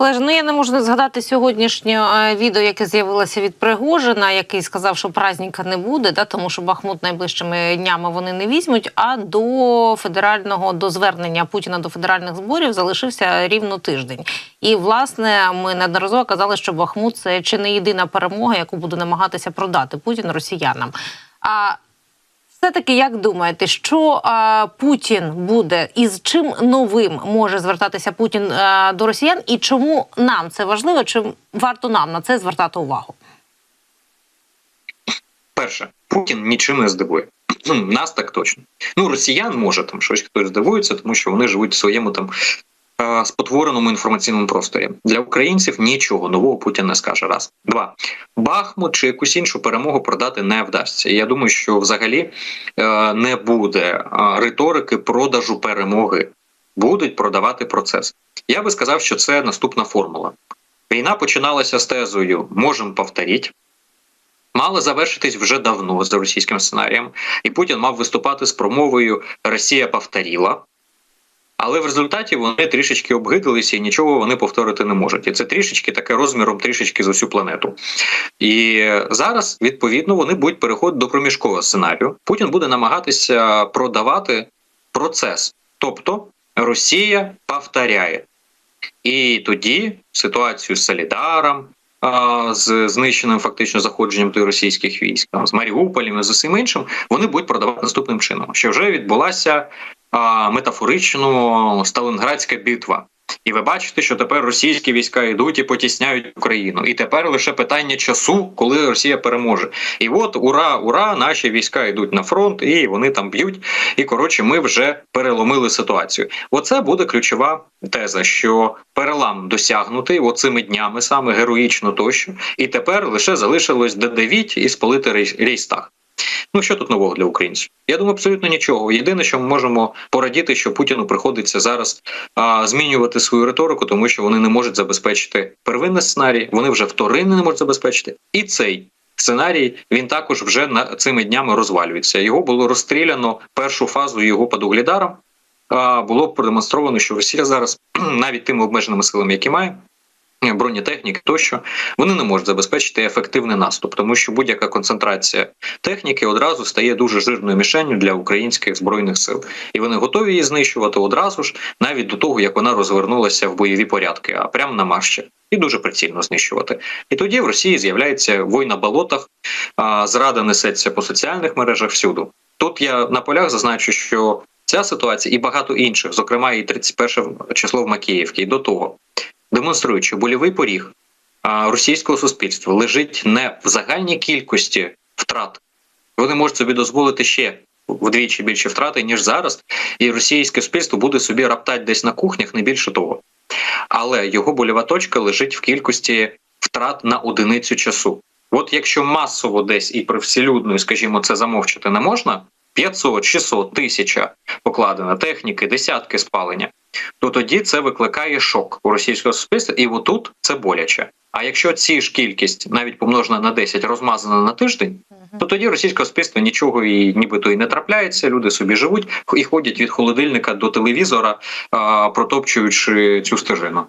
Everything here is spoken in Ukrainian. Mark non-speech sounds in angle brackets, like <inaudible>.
Олеже, ну я не можу не згадати сьогоднішнє е, відео, яке з'явилося від Пригожина, який сказав, що праздника не буде, да, тому що Бахмут найближчими днями вони не візьмуть. А до федерального до звернення Путіна до федеральних зборів залишився рівно тиждень. І власне ми неодноразово казали, що Бахмут це чи не єдина перемога, яку буде намагатися продати Путін росіянам. А все-таки як думаєте, що а, Путін буде і з чим новим може звертатися Путін а, до росіян, і чому нам це важливо? Чи варто нам на це звертати увагу? Перше, Путін нічим не здивує. <clears throat> Нас так точно. Ну, росіян може там щось хтось здивується, тому що вони живуть в своєму там спотвореному інформаційному просторі. Для українців нічого нового Путін не скаже. Раз, два. Бахмут чи якусь іншу перемогу продати не вдасться. Я думаю, що взагалі е, не буде е, риторики продажу перемоги. Будуть продавати процес. Я би сказав, що це наступна формула. Війна починалася з тезою можемо повторити. Мала завершитись вже давно за російським сценарієм, і Путін мав виступати з промовою Росія повторила. Але в результаті вони трішечки обгидилися і нічого вони повторити не можуть. І це трішечки таке розміром трішечки за всю планету. І зараз, відповідно, вони будуть переходити до проміжкового сценарію. Путін буде намагатися продавати процес. Тобто Росія повторяє. І тоді ситуацію з Солідаром, з знищеним фактично заходженням до російських військ, там, з Маріуполем і з усім іншим, вони будуть продавати наступним чином, що вже відбулася а, метафорично Сталінградська битва. І ви бачите, що тепер російські війська йдуть і потісняють Україну. І тепер лише питання часу, коли Росія переможе. І от ура, ура, наші війська йдуть на фронт, і вони там б'ють. І коротше, ми вже переломили ситуацію. Оце буде ключова теза, що перелам досягнутий оцими днями, саме героїчно тощо. І тепер лише залишилось додавіть і спалити рей- рейстаг. Ну що тут нового для українців? Я думаю, абсолютно нічого. Єдине, що ми можемо порадіти, що Путіну приходиться зараз а, змінювати свою риторику, тому що вони не можуть забезпечити первинний сценарій, вони вже вторинний не можуть забезпечити. І цей сценарій він також вже на цими днями розвалюється. Його було розстріляно першу фазу його під Углідаром. А, було продемонстровано, що Росія зараз <clears throat> навіть тими обмеженими силами, які має. Бронетехніки тощо вони не можуть забезпечити ефективний наступ, тому що будь-яка концентрація техніки одразу стає дуже жирною мішенню для українських збройних сил, і вони готові її знищувати одразу ж, навіть до того як вона розвернулася в бойові порядки, а прямо на марші, і дуже прицільно знищувати. І тоді в Росії з'являється вой на болотах, зрада несеться по соціальних мережах всюди. Тут я на полях зазначу, що ця ситуація і багато інших, зокрема і 31 число в Макіївці, і до того демонструють, що больовий поріг російського суспільства лежить не в загальній кількості втрат. Вони можуть собі дозволити ще вдвічі більше втрати, ніж зараз, і російське суспільство буде собі раптати десь на кухнях, не більше того. Але його больова точка лежить в кількості втрат на одиницю часу. От якщо масово десь і привселюдно, скажімо, це замовчати не можна, 500, 600, тисяча покладена техніки, десятки спалення, то тоді це викликає шок у російського суспільства, і отут це боляче. А якщо ці ж кількість навіть помножена на 10 розмазана на тиждень, то тоді російського суспільства нічого і нібито і не трапляється. Люди собі живуть і ходять від холодильника до телевізора, протопчуючи цю стежину.